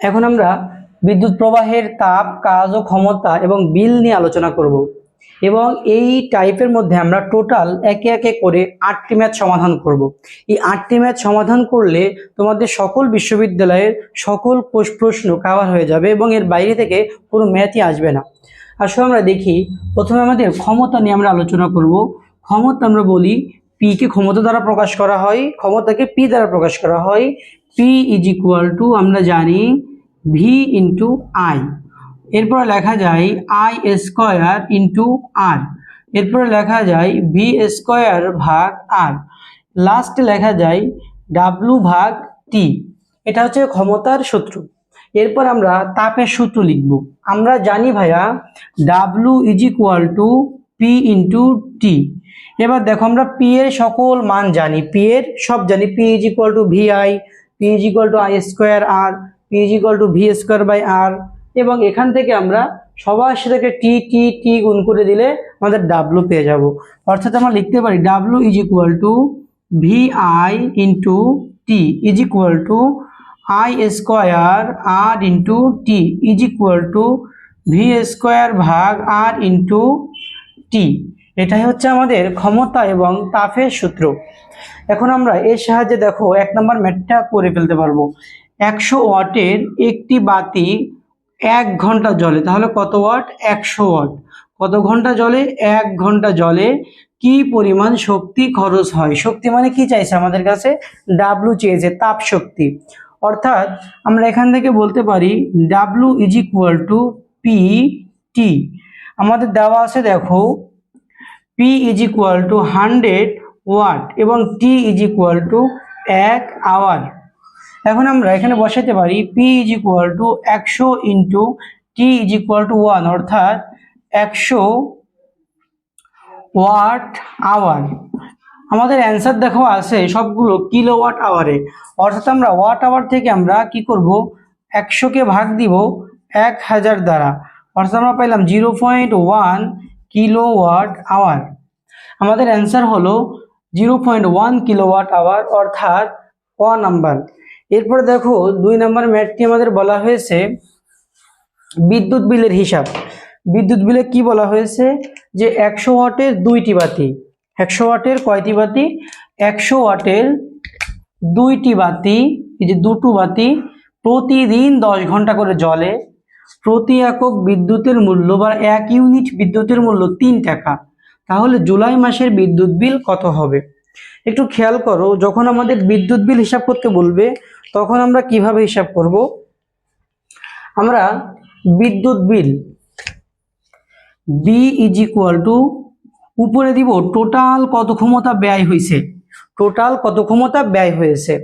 এখন আমরা বিদ্যুৎ প্রবাহের তাপ, কাজ ও ক্ষমতা এবং বিল নিয়ে আলোচনা করব এবং এই টাইপের মধ্যে আমরা টোটাল একে একে করে আটটি ম্যাথ সমাধান করব। এই আটটি ম্যাথ সমাধান করলে তোমাদের সকল বিশ্ববিদ্যালয়ের সকল প্রশ্ন কাভার হয়ে যাবে এবং এর বাইরে থেকে কোনো ম্যাথই আসবে না। আসলে আমরা দেখি, প্রথমে আমাদের ক্ষমতা নিয়ে আমরা আলোচনা করব। ক্ষমতা আমরা বলি পি কে ক্ষমতা দ্বারা প্রকাশ করা হয়, ক্ষমতাকে পি দ্বারা প্রকাশ করা হয়। পি ইজ ইকুয়াল টু আমরা জানি ভি ইন্টু আই এরপরে লেখা যায় আই স্কোয়ার ইন্টু আর এরপরে লেখা যায় ভি স্কোয়ার ভাগ আর লাস্টে লেখা যায় ডাব্লু ভাগ টি এটা হচ্ছে ক্ষমতার সূত্র। এরপর আমরা তাপের সূত্র লিখব। আমরা জানি ভাইয়া W is equal to P into T এবার দেখো আমরা পি এর সকল মান জানি। পি এর সব জানি। P is equal to V I P is equal to I square R P is equal to V square by R এবং এখান থেকে আমরা সবার সাথে টি টি টি গুণ করে দিলে আমাদের ডাব্লু পেয়ে যাব। অর্থাৎ আমরা লিখতে পারি W is equal to V I into T is equal to I square R into T is equal to V square ভাগ আর ইন্টু টি এটাই হচ্ছে আমাদের ক্ষমতা এবং তাপের সূত্র। এখন আমরা এর সাহায্যে দেখো এক নম্বর ম্যাটটা করে ফেলতে পারব। একশো ওয়াটের একটি বাতি এক ঘণ্টা জলে, তাহলে কত ওয়াট? একশো ওয়াট। কত ঘণ্টা জলে? এক ঘণ্টা জলে। কি পরিমাণ শক্তি খরচ হয়? শক্তি মানে কি চাইছে আমাদের কাছে? ডাব্লু চেয়েছে তাপ শক্তি। অর্থাৎ আমরা এখান থেকে বলতে পারি W is equal to P T আমাদের দেওয়া আছে দেখো P is equal to hundred watt এবং টি ইজ ইকুয়াল টু এক আওয়ার এখন আমরা এখানে বসাতে পারি পি ইজ ইকুয়াল টু একশো into T is equal to one অর্থাৎ একশো ওয়াট আওয়ার আমাদের অ্যান্সার দেখো আছে সবগুলো কিলো ওয়াট আওয়ারে অর্থাৎ আমরা ওয়াট আওয়ার থেকে আমরা কি করব? একশোকে ভাগ দিব এক হাজার দ্বারা। অর্থাৎ আমরা পাইলাম zero point one kilowatt hour আমাদের অ্যান্সার হলো zero point one kilowatt hour, অর্থাৎ ক নাম্বার। এরপরে দেখো, দুই নাম্বার ম্যাথটি আমাদের বলা হয়েছে বিদ্যুৎ বিলের হিসাব। বিদ্যুৎ বিলে কি বলা হয়েছে? যে একশো ওয়াটের দুইটি বাতি। একশো ওয়াটের কয়টি বাতি? একশো ওয়াটের দুইটি বাতি, এই যে দুটো বাতি, প্রতিদিন দশ ঘণ্টা করে জ্বলে। প্রতি একক বিদ্যুতের মূল্য বা এক ইউনিট বিদ্যুতের মূল্য তিন টাকা। তাহলে জুলাই মাসের বিদ্যুৎ বিল কত হবে? একটু খেয়াল করো, যখন আমাদের বিদ্যুৎ বিল হিসাব করতে বলবে, তখন আমরা কীভাবে হিসাব করব? আমরা বিদ্যুৎ bill B is equal to উপরে দিব টোটাল কত ক্ষমতা ব্যয় হয়েছে। টোটাল কত ক্ষমতা ব্যয় হয়েছে।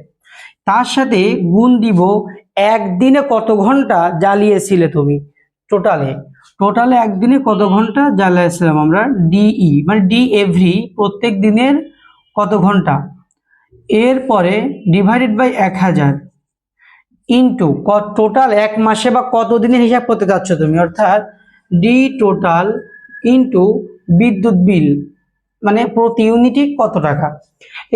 তার সাথে গুণ দিব, একদিনে কত ঘণ্টা জ্বালিয়েছিলে তুমি? টোটালে টোটালে একদিনে কত ঘণ্টা জ্বালিয়েছিলাম আমরা? ডিই মানে ডি এভরি প্রত্যেক দিনের কত ঘণ্টা? এরপরে ডিভাইডেড বাই এক হাজার ইন্টু টোটাল এক মাসে বা কত দিনের হিসাব করতে চাচ্ছ তুমি? অর্থাৎ ডি টোটাল ইন্টু বিদ্যুৎ বিল মানে প্রতি ইউনিটই কত টাকা?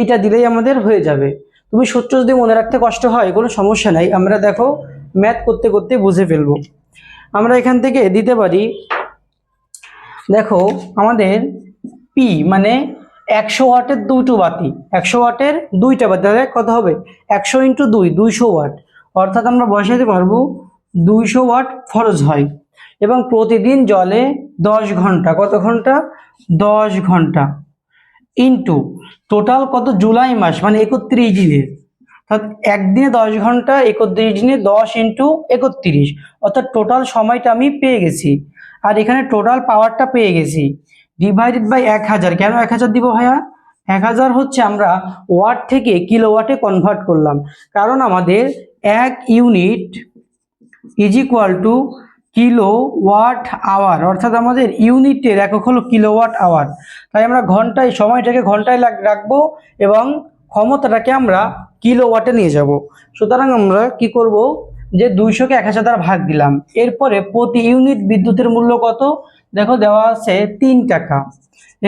এটা দিলেই আমাদের হয়ে যাবে। তুমি সূত্র যদি মনে রাখতে কষ্ট হয়, কোনো সমস্যা নাই। আমরা দেখো ম্যাথ করতে করতে বুঝে ফেলব। আমরা এখান থেকে দিতে পারি, দেখো আমাদের পি মানে একশো ওয়াটের দুটো বাতি, একশো ওয়াটের দুইটা বাতি, তাহলে কত হবে? একশো ইন্টু দুই, দুইশো ওয়াট। অর্থাৎ আমরা বসাতে পারব দুইশো ওয়াট খরচ হয়। এবং প্রতিদিন জলে দশ ঘণ্টা, কত ঘণ্টা? দশ ঘণ্টা। ইন্টু, টোটাল কত? জুলাই মাস মানে একত্রিশ দিনের। একদিনে দশ ঘণ্টা একত্রিশ দিনে দশ ইন্টু একত্রিশ। অর্থাৎ টোটাল সময়টা আমি পেয়ে গেছি। আর এখানে টোটাল পাওয়ারটা পেয়ে গেছি। ডিভাইডেড বাই এক হাজার। কেন এক হাজার দিব ভাইয়া? এক হাজার হচ্ছে আমরা ওয়াট থেকে কিলো ওয়াটে কনভার্ট করলাম। কারণ আমাদের এক unit is equal to kilowatt hour অর্থাৎ আমাদের ইউনিটের একক হলো কিলো ওয়াট আওয়ার তাই আমরা ঘন্টায়, সময়টাকে ঘন্টায় রাখব এবং ক্ষমতাটাকে আমরা কিলো ওয়াটে নিয়ে যাব। সুতরাং আমরা কি করব? যে দুইশোকে এক হাজার ভাগ দিলাম। এরপরে প্রতি ইউনিট বিদ্যুতের মূল্য কত? দেখো দেওয়া আছে তিন টাকা।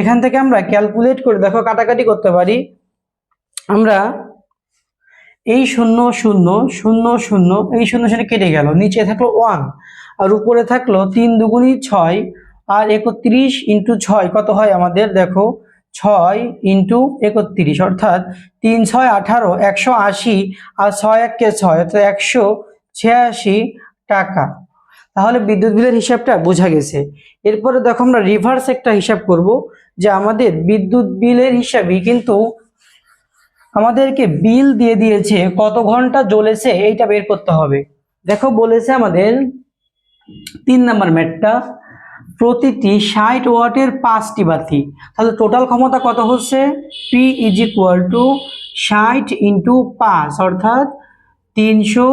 এখান থেকে আমরা ক্যালকুলেট করে, দেখো কাটাকাটি করতে পারি। আমরা এই শূন্য শূন্য শূন্য শূন্য, এই শূন্য শূন্য কেটে গেল। নিচে থাকল ওয়ান, আর উপরে থাকল তিন দুগুণি ছয়, আর একত্রিশ ইন্টু ছয়, কত হয় আমাদের? দেখো ছয় ইন্টু একত্রিশ, অর্থাৎ তিন ছয় আঠারো, একশো আশি আর ছয় এককে ছয়, অর্থাৎ একশো ছিয়াশি টাকা। তাহলে বিদ্যুৎ বিলের হিসাবটা বোঝা গেছে। এরপরে দেখো আমরা রিভার্স একটা হিসাব করব, যে আমাদের বিদ্যুৎ বিলের হিসাবই কিন্তু আমাদেরকে বিল দিয়ে দিয়েছে, কত ঘণ্টা জ্বলেছে, এইটা বের করতে হবে। দেখো বলেছে আমাদের তিন নাম্বার ম্যাটটা প্রতিটি ষাট ওয়াটের পাঁচটি বাতি তাহলে টোটাল ক্ষমতা কত হচ্ছে? পি ইজ ইকুয়াল টু ষাট ইন্টু পাঁচ, অর্থাৎ তিনশো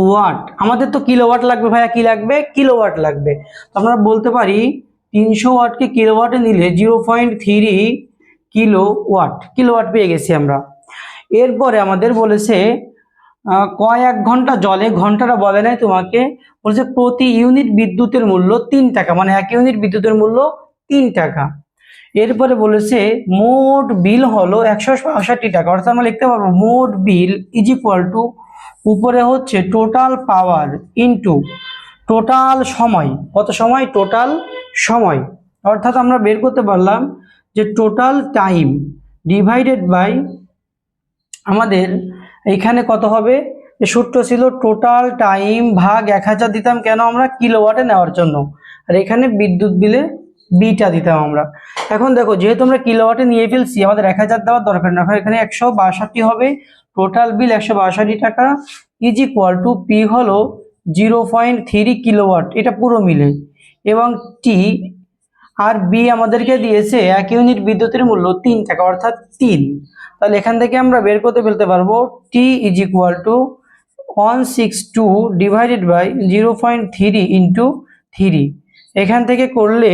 ওয়াট। আমাদের তো কিলোওয়াট লাগবে ভাইয়া, কি লাগবে? কিলোওয়াট লাগবে। তো আমরা বলতে পারি তিনশো ওয়াটকে কিলোওয়াটে নিলে zero point three kilowatt kilowatt পেয়ে গেছি আমরা। এরপরে আমাদের বলেছে কয়েক ঘণ্টা জলে, ঘন্টাটা বলে নাই তোমাকে, বলছে প্রতি ইউনিট বিদ্যুতের মূল্য তিন টাকা মানে এক ইউনিট বিদ্যুতের মূল্য তিন টাকা। এরপরে বলেছে, মোট বিল হলো একশো বাষট্টি টাকা, অর্থাৎ আমরা লিখতে পারব, মোট বিল ইজ ইকুয়াল টু উপরে হচ্ছে টোটাল পাওয়ার ইনটু টোটাল সময়। কত সময়? টোটাল সময়। অর্থাৎ আমরা বের করতে পারলাম যে টোটাল টাইম ডিভাইডেড বাই আমাদের এইখানে কত হবে? যে সূত্র ছিল টোটাল টাইম ভাগ এক হাজার দিতাম কেন আমরা? কিলোওয়াটে নেওয়ার জন্য। আর এখানে বিদ্যুৎ বিলে বিটা দিতাম আমরা। এখন দেখো, যেহেতু আমরা কিলোওয়াটে নিয়ে ফেলছি, আমাদের এক হাজার দেওয়ার দরকার না। এখন একশো বাষট্টি হবে। টোটাল বিল একশো বাষট্টি টাকা। ইজ ইকুয়াল টু পি হলো জিরো পয়েন্ট থ্রি কিলোওয়াট এটা পুরো মিলে। এবং টি আর বি আমাদেরকে দিয়েছে এক ইউনিট বিদ্যুতের মূল্য তিন টাকা, অর্থাৎ তিন। তাহলে এখান থেকে আমরা বের করতে ফেলতে পারব T is equal to one six two divided by zero point three into three এখান থেকে করলে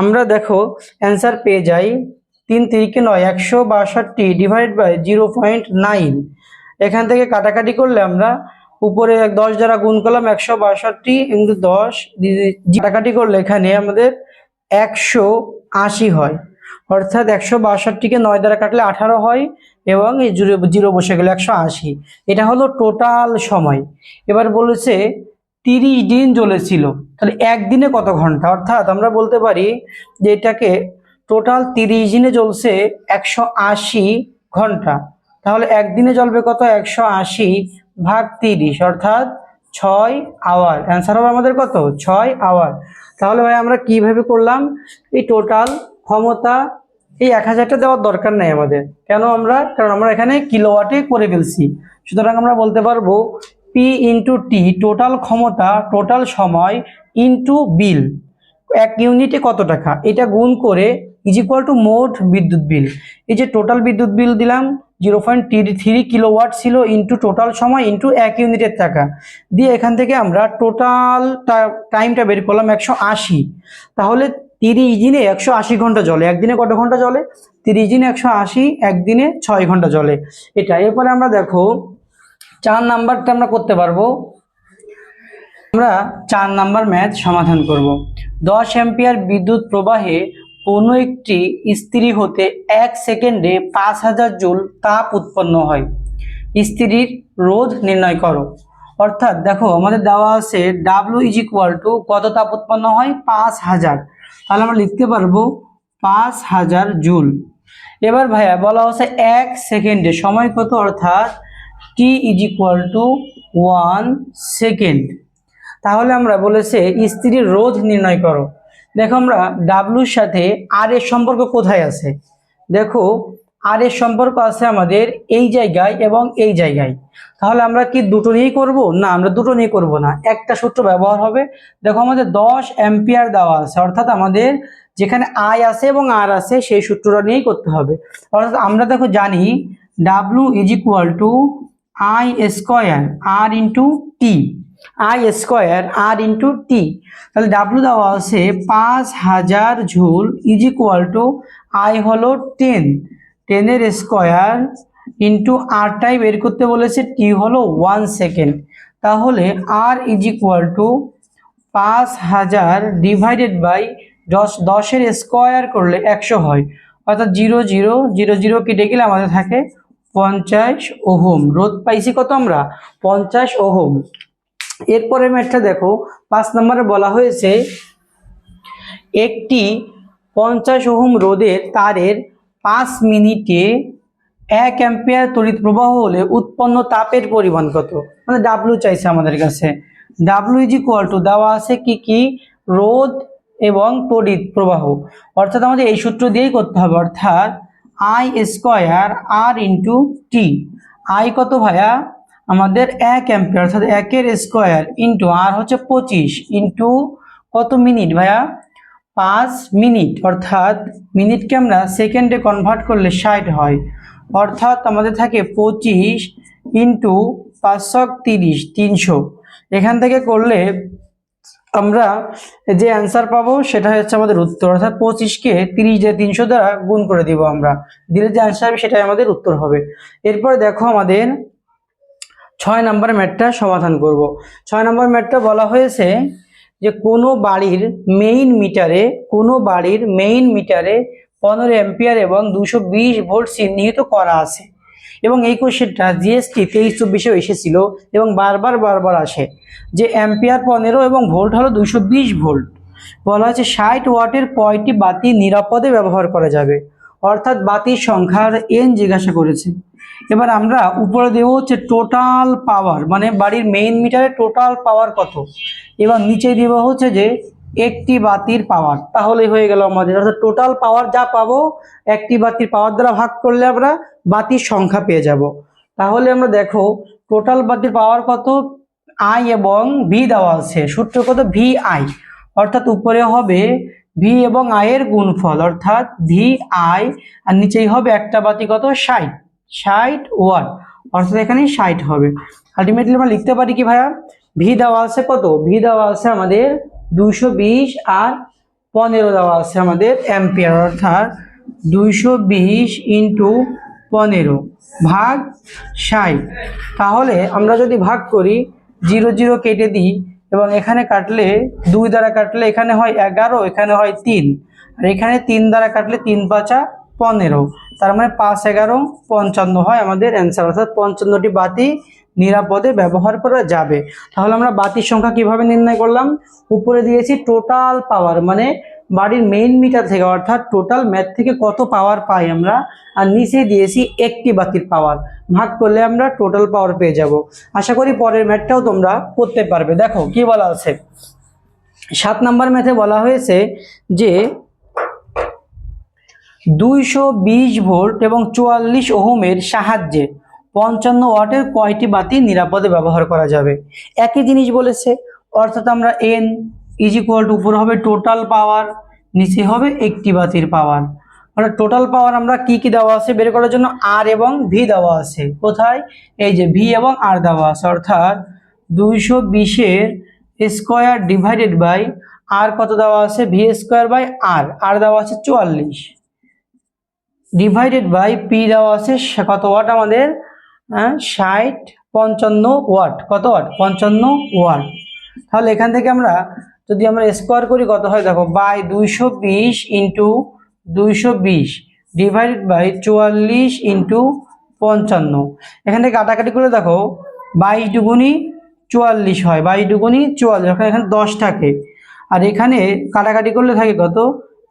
আমরা দেখো অ্যান্সার পেয়ে যাই তিন তিরিকে নয়, একশো বাষট্টি divide by zero point nine এখান থেকে কাটাকাটি করলে আমরা উপরে দশ দ্বারা গুণ করলাম, একশো বাষট্টি ইন্টু দশ, কাটাকাটি করলে এখানে আমাদের একশো আশি হয়। অর্থাৎ একশো বাষট্টিকে নয় দ্বারা কাটলে আঠারো হয় এবং এই জিরো জিরো বসে গেলে একশো আশি। এটা হলো টোটাল সময়। এবার বলেছে তিরিশ দিন জ্বলেছিল তাহলে একদিনে কত ঘণ্টা? অর্থাৎ আমরা বলতে পারি যে এটাকে টোটাল তিরিশ দিনে জ্বলছে একশো আশি ঘণ্টা। তাহলে একদিনে জ্বলবে কত? একশো আশি ভাগ তিরিশ, অর্থাৎ ছয় আওয়ার অ্যান্সার হবে আমাদের কত? ছয় আওয়ার তাহলে ভাই আমরা কীভাবে করলাম? এই টোটাল ক্ষমতা এই এক হাজারটা দেওয়ার দরকার নেই আমাদের। কেন আমরা? কারণ আমরা এখানে কিলোওয়াটে করে ফেলছি। সুতরাং আমরা বলতে পারব পি ইন্টু টি টোটাল ক্ষমতা টোটাল সময় ইন্টু বিল। এক ইউনিটে কত টাকা? এটা গুণ করে ইজ ইকুয়াল টু মোট বিদ্যুৎ বিল। এই যে টোটাল বিদ্যুৎ বিল দিলাম জিরো পয়েন্ট থ্রি কিলোওয়াট ছিল ইন্টু টোটাল সময় ইন্টু এক ইউনিটের টাকা। দিয়ে এখান থেকে আমরা টোটাল টাইমটা বের করলাম একশো আশি। তাহলে তিরিশ দিনে একশো আশি ঘণ্টা জলে, একদিনে কত ঘণ্টা জলে? তিরিশ দিনে একশো আশি, একদিনে ছয় ঘণ্টা জলে। এটা, এরপরে আমরা দেখো, চার নাম্বারটা আমরা করতে পারব। আমরা চার নাম্বার ম্যাথ সমাধান করব। দশ অ্যাম্পিয়ার বিদ্যুৎ প্রবাহে কোনো একটি ইস্ত্রি হতে এক সেকেন্ডে পাঁচ হাজার জুল তাপ উৎপন্ন হয়। ইস্ত্রির রোধ নির্ণয় করো। অর্থাৎ দেখো আমাদের দেওয়া আছে ডাব্লু ইজ ইকুয়াল টু কত তাপ উৎপন্ন হয়? পাঁচ হাজার। তাহলে আমরা লিখতে পারব পাঁচ হাজার জুল। এবার ভাইয়া বলা হচ্ছে এক সেকেন্ডে সময় কত? অর্থাৎ T is equal to one second তাহলে আমরা বলেছে স্ত্রীর রোধ নির্ণয় করো। দেখো আমরা ডাব্লুর সাথে আর এর সম্পর্ক কোথায় আছে? দেখো আর এর সম্পর্ক আছে আমাদের এই জায়গায় এবং এই জায়গায়। তাহলে আমরা কি দুটো নিয়েই করব? না, আমরা দুটো নিয়ে করব না। একটা সূত্র ব্যবহার হবে। দেখো আমাদের দশ অ্যাম্পিয়ার দেওয়া আছে। অর্থাৎ আমাদের যেখানে আই আছে এবং আর আছে, সেই সূত্রটা নিয়েই করতে হবে। অর্থাৎ আমরা দেখো জানি W is equal to I square R into T I square R into T তাহলে ডাব্লু দেওয়া আছে পাঁচ হাজার joule is equal to I হলো টেন টেনের স্কোয়ার ইন্টু আরটাই বের করতে বলেছে টি হলো ওয়ান সেকেন্ড তাহলে আর ইজ ইকুয়াল টু পাঁচ হাজার ডিভাইডেড বাই দশ, দশের স্কোয়ার করলে একশো হয়। অর্থাৎ জিরো জিরো জিরো জিরো কেটে গেলে আমাদের থাকে পঞ্চাশ ওহম। রোধ পাইছি কত আমরা? পঞ্চাশ ওহম। এরপরে ম্যাথটা দেখো, পাঁচ নম্বরে বলা হয়েছে, একটি পঞ্চাশ ওহম রোদের তারের পাঁচ মিনিটে এক অ্যাম্পিয়ার তড়িৎ প্রবাহ হলে উৎপন্ন তাপের পরিমাণ কত? মানে ডাব্লু চাইছে আমাদের কাছে। ডাব্লু ইজ ইকুয়াল টু দেওয়া আছে কি কি? রোদ এবং তড়িৎ প্রবাহ। অর্থাৎ আমাদের এই সূত্র দিয়েই করতে হবে। অর্থাৎ I square R into T I কত ভাইয়া? আমাদের এক অ্যাম্পিয়ার, অর্থাৎ একের স্কোয়ার ইন্টু আর হচ্ছে পঁচিশ। ইন্টু কত মিনিট ভাইয়া? পাঁচ মিনিট, অর্থাৎ মিনিটকে আমরা সেকেন্ডে কনভার্ট করলে ষাট হয়। অর্থাৎ আমাদের থাকে পঁচিশ ইন্টু পাঁচশো তিরিশ, তিনশো। এখান থেকে করলে আমরা যে অ্যান্সার পাবো সেটা হচ্ছে আমাদের উত্তর। অর্থাৎ পঁচিশকে তিরিশ দিয়ে তিনশো দ্বারা গুণ করে দিব আমরা। দিলে যে অ্যান্সার হবে সেটাই আমাদের উত্তর হবে। এরপরে দেখো আমাদের ছয় নম্বর ম্যাটটা সমাধান করব। ছয় নম্বর ম্যাটটা বলা হয়েছে যে কোনো বাড়ির মেইন মিটারে কোনো বাড়ির মেইন মিটারে পনেরো অ্যাম্পিয়ার এবং দুশো বিশ ভোল্ট চিহ্নিত করা আছে। এবং এই কোশ্চেনটা জিএসটি তেইশ চব্বিশেও এসেছিল এবং বারবার বারবার আসে যে অ্যাম্পিয়ার পনেরো এবং ভোল্ট হলো দুশো বিশ ভোল্ট বলা হচ্ছে ষাট ওয়াটের কয়টি বাতি নিরাপদে ব্যবহার করা যাবে? অর্থাৎ বাতির সংখ্যার এন জিজ্ঞাসা করেছে। এবার আমরা উপরে দেবো হচ্ছে টোটাল পাওয়ার মানে বাড়ির মেইন মিটারে টোটাল পাওয়ার কত? এবার নিচে দেব হচ্ছে যে একটি বাতির পাওয়ার তাহলেই হয়ে গেল আমাদের। অর্থাৎ টোটাল পাওয়ার যা পাবো, একটি বাতির পাওয়ার দ্বারা ভাগ করলে আমরা বাতির সংখ্যা পেয়ে যাব। তাহলে আমরা দেখো টোটাল বাতির পাওয়ার কত? আই এবং ভি দেওয়া আছে। সূত্র কত? ভি আই অর্থাৎ উপরে হবে ভি এবং আই এর গুণফল, অর্থাৎ ভি আই আর নিচেই হবে একটা বাতি কত? ষাট। ষাট ওয়াট অর্থাৎ এখানে ষাট হবে। আলটিমেটলি আমরা লিখতে পারি কি ভাইয়া? ভি দেওয়া আছে কত? ভি দেওয়া আছে আমাদের দুইশো বিশ আর পনেরো দেওয়া আছে আমাদের অ্যাম্পিয়ার, অর্থাৎ দুইশো বিশ ইন্টু পনেরো ভাগ ষাট তাহলে আমরা যদি ভাগ করি, জিরো জিরো কেটে দিই, এবং এখানে কাটলে দুই দ্বারা কাটলে এখানে হয় এগারো, এখানে হয় তিন। আর এখানে তিন দ্বারা কাটলে তিন পাঁচা পনেরো। তার মানে পাঁচ এগারো পঞ্চান্ন হয় আমাদের অ্যান্সার অর্থাৎ পঞ্চান্নটি বাতি নিরাপদে ব্যবহার করা যাবে। তাহলে আমরা বাতির সংখ্যা কীভাবে নির্ণয় করলাম? উপরে দিয়েছি টোটাল পাওয়ার মানে বাড়ির মেইন মিটার থেকে, অর্থাৎ টোটাল ম্যাথ থেকে কত পাওয়ার পাই আমরা? আর নিচে দিয়েছি একটি বাতির পাওয়ার ভাগ করলে আমরা টোটাল পাওয়ার পেয়ে যাব। আশা করি পরের ম্যাথটাও তোমরা করতে পারবে। দেখো, কি বলা আছে? সাত নাম্বার ম্যাথে বলা হয়েছে যে দুইশো বিশ ভোল্ট এবং চুয়াল্লিশ ওহমের সাহায্যে পঞ্চান্ন ওয়াটের কয়টি বাতি নিরাপদে ব্যবহার করা যাবে? একই জিনিস বলেছে, অর্থাৎ আমরা এন ইজ ইকুয়াল টু উপরে হবে টোটাল পাওয়ার নিচে হবে একটি বাতির পাওয়ার অর্থাৎ টোটাল পাওয়ার আমরা কি কি দেওয়া আছে বের করার জন্য? আর এবং ভি দেওয়া আছে। কোথায়? এই যে ভি এবং আর দেওয়া আছে, অর্থাৎ দুইশো বিশের স্কোয়ার ডিভাইডেড বাই আর কত দেওয়া আছে? V square by R R দেওয়া আছে চুয়াল্লিশ। ডিভাইডেড বাই পি দেওয়া আছে কত ওয়াট আমাদের? হ্যাঁ ষাট পঞ্চান্ন ওয়াট। কত ওয়াট? পঞ্চান্ন ওয়াট। তাহলে এখান থেকে আমরা যদি আমরা স্কোয়ার করি, কত হয় দেখো? বাই দুইশো বিশ ইন্টু দুইশো বিশ ডিভাইডেড বাই চুয়াল্লিশ ইন্টু পঞ্চান্ন। এখান থেকে কাটাকাটি করে দেখো, বাইশ দুগুণি চুয়াল্লিশ হয়। বাইশ দুগুণি চুয়াল্লিশ ওখানে এখানে দশ থাকে। আর এখানে কাটাকাটি করলে থাকে কত?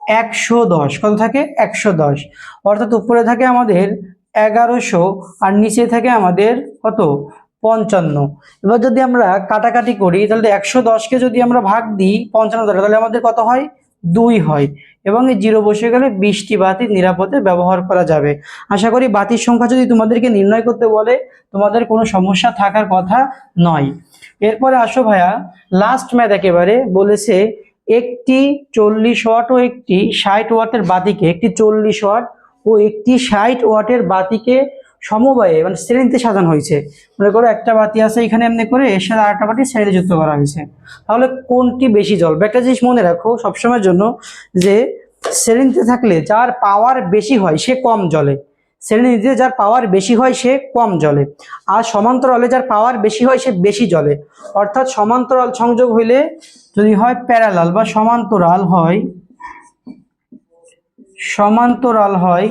একশো দশ। কত থাকে? একশো দশ। অর্থাৎ উপরে থাকে আমাদের এগারোশো আর নিচে থাকে আমাদের কত? পঞ্চান্ন। এবার যদি আমরা কাটাকাটি করি, তাহলে একশো দশকে যদি আমরা ভাগ দিই, পঞ্চান্ন দ্বারা তাহলে আমাদের কত হয়? দুই হয়। এবং এই জিরো বসে গেলে বিশটি বাতি নিরাপদে ব্যবহার করা যাবে। আশা করি বাতির সংখ্যা যদি তোমাদেরকে নির্ণয় করতে বলে, তোমাদের কোনো সমস্যা থাকার কথা নয়। এরপরে আসো ভাইয়া লাস্ট ম্যাথ একেবারে বলেছে একটি চল্লিশ ওয়াট ও একটি ষাট ওয়াটের বাতিকে, একটি চল্লিশ ওয়াট ও একটি ষাট ওয়াটের বাতিকে সমবায়ে মানে শ্রেণীতে সাজানো হয়েছে। মনে করো একটা বাতি আছে এখানে এমনি করে, এর সাথে আরেকটা বাতি শ্রেণীতে যুক্ত করা হয়েছে। তাহলে কোনটি বেশি জ্বলবে একটা জিনিস মনে রাখো সবসময়ের জন্য যে শ্রেণীতে থাকলে যার পাওয়ার বেশি হয় সে কম জ্বলে শ্রেণীতে যার পাওয়ার বেশি হয় সে কম জ্বলে আর সমান্তরালে যার পাওয়ার বেশি হয় সে বেশি জ্বলে অর্থাৎ সমান্তরাল সংযোগ হইলে যদি হয় প্যারালাল বা সমান্তরাল হয় সমান্তরাল হয়,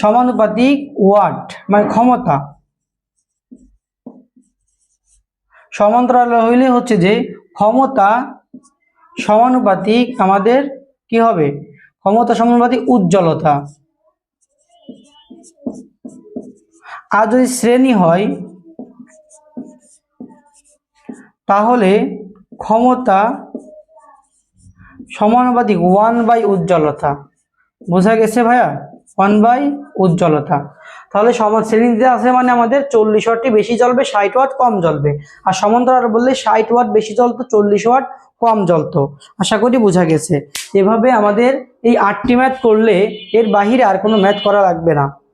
সমানুপাতিক ওয়াট মানে ক্ষমতা। সমান্তরাল হইলে হচ্ছে যে ক্ষমতা সমানুপাতিক আমাদের কি হবে? ক্ষমতা সমানুপাতিক উজ্জ্বলতা। আর যদি শ্রেণি হয়, তাহলে ক্ষমতা সমানুপাতিক ওয়ান বাই উজ্জ্বলতা। বোঝা গেছে ভাইয়া? ওয়ান বাই উজ্জ্বলতা। তাহলে সমান শ্রেণীতে আছে মানে আমাদের চল্লিশ ওয়াটটি বেশি জ্বলবে, ষাট ওয়াট কম জ্বলবে। আর সমান্তরাল বললে ষাট ওয়াট বেশি জ্বলতো, চল্লিশ ওয়াট কম জ্বলতো। আশা করি বোঝা গেছে। এভাবে আমাদের এই আটটি ম্যাথ করলে এর বাহিরে আর কোনো ম্যাথ করা লাগবে না।